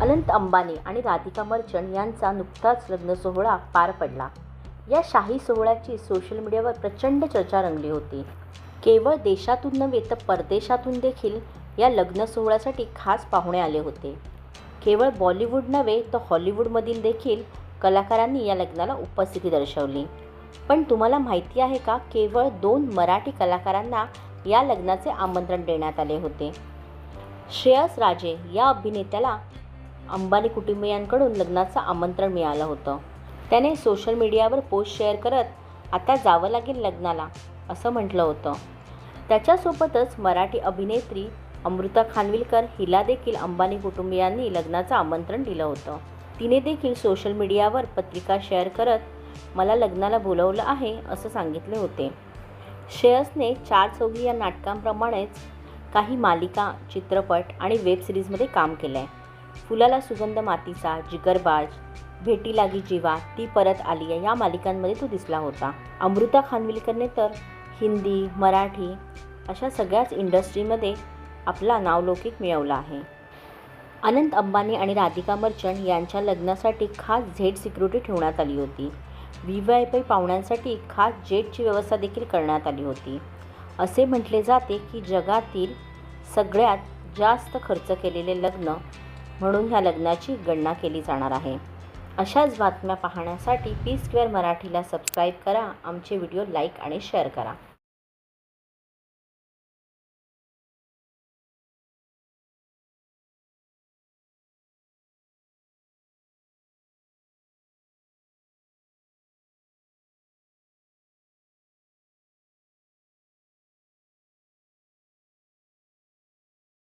अनंत अंबानी आणि राधिका मर्चंट यांचा नुकताच लग्न सोहळा पार पडला. या शाही सोहळ्याची सोशल मीडियावर प्रचंड चर्चा रंगली होती. केवळ देशातून नव्हे तर परदेशातून देखील या लग्न सोहळ्यासाठी खास पाहुणे आले होते. केवळ बॉलिवूड नव्हे तर हॉलिवूडमधील देखील कलाकारांनी या लग्नाला उपस्थिती दर्शवली. पण तुम्हाला माहिती आहे का केवळ दोन मराठी कलाकारांना या लग्नाचे आमंत्रण देण्यात आले होते. श्रेयस राजे या अभिनेत्याला अंबानी कुटुंबियांकडून लग्नाचं आमंत्रण मिळालं होतं. त्याने सोशल मीडियावर पोस्ट शेअर करत आता जावं लागेल लग्नाला असं म्हटलं होतं. त्याच्यासोबतच मराठी अभिनेत्री अमृता खानविलकर हिला देखील अंबानी कुटुंबियांनी लग्नाचं आमंत्रण दिलं होतं. तिने देखील सोशल मीडियावर पत्रिका शेअर करत मला लग्नाला बोलवलं आहे असं सांगितले होते. श्रेयसने चार चौघी या नाटकांप्रमाणेच काही मालिका चित्रपट आणि वेब सिरीजमध्ये काम केलं आहे फुलाला सुगंध मातीचा जिगरबाज भेटी लागी जीवा ती परत आली आहे. या मालिकांमध्ये तो दिसला होता. अमृता खानविलकरने तर हिंदी मराठी अशा सगळ्याच इंडस्ट्रीमध्ये आपला नावलौकिक मिळवला आहे. अनंत अंबानी आणि राधिका मर्चंट यांच्या लग्नासाठी खास झेड सिक्युरिटी ठेवण्यात आली होती. व्ही वाय पी पाहुण्यांसाठी खास जेटची व्यवस्था देखील करण्यात आली होती. असे म्हटले जाते की जगातील सगळ्यात जास्त खर्च केलेले लग्न म्हणून ह्या लग्नाची गणना केली जाणार आहे. अशाच बातम्या पाहण्यासाठी पी स्क्वेअर मराठीला सबस्क्राईब करा आमचे व्हिडिओ लाईक आणि शेअर करा.